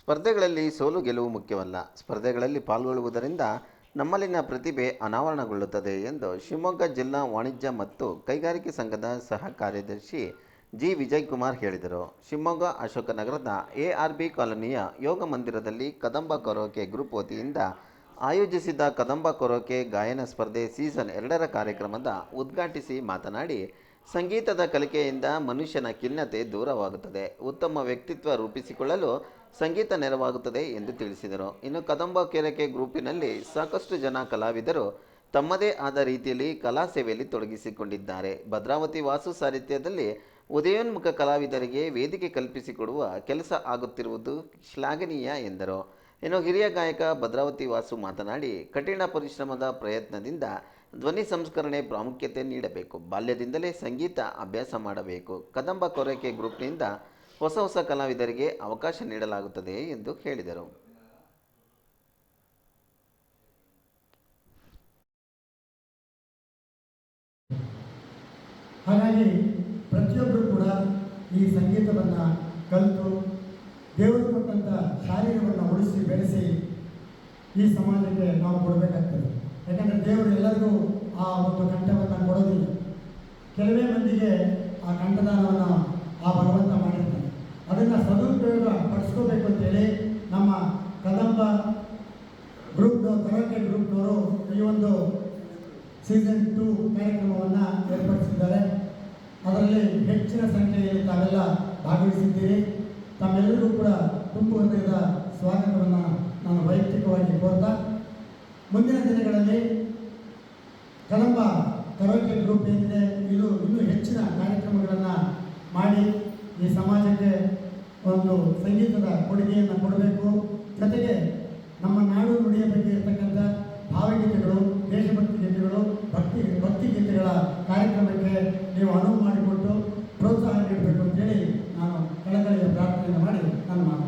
ಸ್ಪರ್ಧೆಗಳಲ್ಲಿ ಸೋಲು ಗೆಲುವು ಮುಖ್ಯವಲ್ಲ. ಸ್ಪರ್ಧೆಗಳಲ್ಲಿ ಪಾಲ್ಗೊಳ್ಳುವುದರಿಂದ ನಮ್ಮಲ್ಲಿನ ಪ್ರತಿಭೆ ಅನಾವರಣಗೊಳ್ಳುತ್ತದೆ ಎಂದು ಶಿವಮೊಗ್ಗ ಜಿಲ್ಲಾ ವಾಣಿಜ್ಯ ಮತ್ತು ಕೈಗಾರಿಕೆ ಸಂಘದ ಸಹ ಕಾರ್ಯದರ್ಶಿ ಜಿ. ವಿಜಯ್ ಕುಮಾರ್ ಹೇಳಿದರು. ಶಿವಮೊಗ್ಗ ಅಶೋಕನಗರದ ಎಆರ್ಬಿ ಕಾಲೋನಿಯ ಯೋಗ ಮಂದಿರದಲ್ಲಿ ಕದಂಬ ಕೊರೋಕೆ ಗ್ರೂಪ್ ವತಿಯಿಂದ ಆಯೋಜಿಸಿದ್ದ ಕದಂಬ ಕೊರೋಕೆ ಗಾಯನ ಸ್ಪರ್ಧೆ ಸೀಸನ್ ಎರಡರ ಕಾರ್ಯಕ್ರಮದ ಉದ್ಘಾಟಿಸಿ ಮಾತನಾಡಿ, ಸಂಗೀತದ ಕಲಿಕೆಯಿಂದ ಮನುಷ್ಯನ ಖಿನ್ನತೆ ದೂರವಾಗುತ್ತದೆ. ಉತ್ತಮ ವ್ಯಕ್ತಿತ್ವ ರೂಪಿಸಿಕೊಳ್ಳಲು ಸಂಗೀತ ನೆರವಾಗುತ್ತದೆ ಎಂದು ತಿಳಿಸಿದರು. ಇನ್ನು ಕದಂಬ ಕೆರೆಕೆ ಗ್ರೂಪಿನಲ್ಲಿ ಸಾಕಷ್ಟು ಜನ ಕಲಾವಿದರು. ತಮ್ಮದೇ ಆದ ರೀತಿಯಲ್ಲಿ ಕಲಾ ಸೇವೆಯಲ್ಲಿ ತೊಡಗಿಸಿಕೊಂಡಿದ್ದಾರೆ. ಭದ್ರಾವತಿ ವಾಸು ಸಾಹಿತ್ಯದಲ್ಲಿ ಉದಯೋನ್ಮುಖ ಕಲಾವಿದರಿಗೆ ವೇದಿಕೆ ಕಲ್ಪಿಸಿಕೊಡುವ ಕೆಲಸ ಆಗುತ್ತಿರುವುದು ಶ್ಲಾಘನೀಯ ಎಂದರು. ಇನ್ನು ಹಿರಿಯ ಗಾಯಕ ಭದ್ರಾವತಿ ವಾಸು ಮಾತನಾಡಿ, ಕಠಿಣ ಪರಿಶ್ರಮದ ಪ್ರಯತ್ನದಿಂದ ಧ್ವನಿ ಸಂಸ್ಕರಣೆ ಪ್ರಾಮುಖ್ಯತೆ ನೀಡಬೇಕು. ಬಾಲ್ಯದಿಂದಲೇ ಸಂಗೀತ ಅಭ್ಯಾಸ ಮಾಡಬೇಕು. ಕದಂಬ ಕೊರಕೆ ಗ್ರೂಪ್ನಿಂದ ಹೊಸ ಹೊಸ ಕಲಾವಿದರಿಗೆ ಅವಕಾಶ ನೀಡಲಾಗುತ್ತದೆ ಎಂದು ಹೇಳಿದರು. ಹಾಗಾಗಿ ಪ್ರತಿಯೊಬ್ಬರು ಕೂಡ ಈ ಸಂಗೀತವನ್ನು ಕಲಿತು ದೇವರು ಕೊಟ್ಟಂಥ ಶಾರೀರವನ್ನು ಉಳಿಸಿ ಬೆಳೆಸಿ ಈ ಸಮಾಜಕ್ಕೆ ನಾವು ಕೊಡಬೇಕಾಗ್ತದೆ. ಯಾಕಂದರೆ ದೇವರು ಎಲ್ಲರಿಗೂ ಆ ಒಂದು ಕಂಠವನ್ನು ಕೊಡೋದಿಲ್ಲ. ಕೆಲವೇ ಮಂದಿಗೆ ಆ ಕಂಠದಾನವನ್ನು ಈ ಒಂದು ಸೀಸನ್ ಟು ಕಾರ್ಯಕ್ರಮವನ್ನು ಏರ್ಪಡಿಸಿದ್ದಾರೆ. ಅದರಲ್ಲಿ ಹೆಚ್ಚಿನ ಸಂಖ್ಯೆಯಲ್ಲಿ ತಾವೆಲ್ಲ ಭಾಗವಹಿಸಿದ್ದೀರಿ. ತಮ್ಮೆಲ್ಲರಿಗೂ ಕೂಡ ತುಂಬು ಹೃದಯದ ಸ್ವಾಗತವನ್ನು ನಾನು ವೈಯಕ್ತಿಕವಾಗಿ ಕೋರ್ತಾ, ಮುಂದಿನ ದಿನಗಳಲ್ಲಿ ಕದಂಬ ಕರೋಕೆ ಗ್ರೂಪ್ ಏನಿದೆ ಇದು ಇನ್ನೂ ಹೆಚ್ಚಿನ ಕಾರ್ಯಕ್ರಮಗಳನ್ನು ಮಾಡಿ ಈ ಸಮಾಜಕ್ಕೆ ಒಂದು ಸಂಗೀತದ ಕೊಡುಗೆಯನ್ನು ಕೊಡಬೇಕು. ನೀವು ಅನುವು ಮಾಡಿಕೊಟ್ಟು ಪ್ರೋತ್ಸಾಹ ನೀಡಬೇಕು ಅಂತೇಳಿ ನಾನು ಕಳಕಳಿಯ ಪ್ರಾರ್ಥನೆಯನ್ನು ಮಾಡಿ ನಾನು ಮಾತು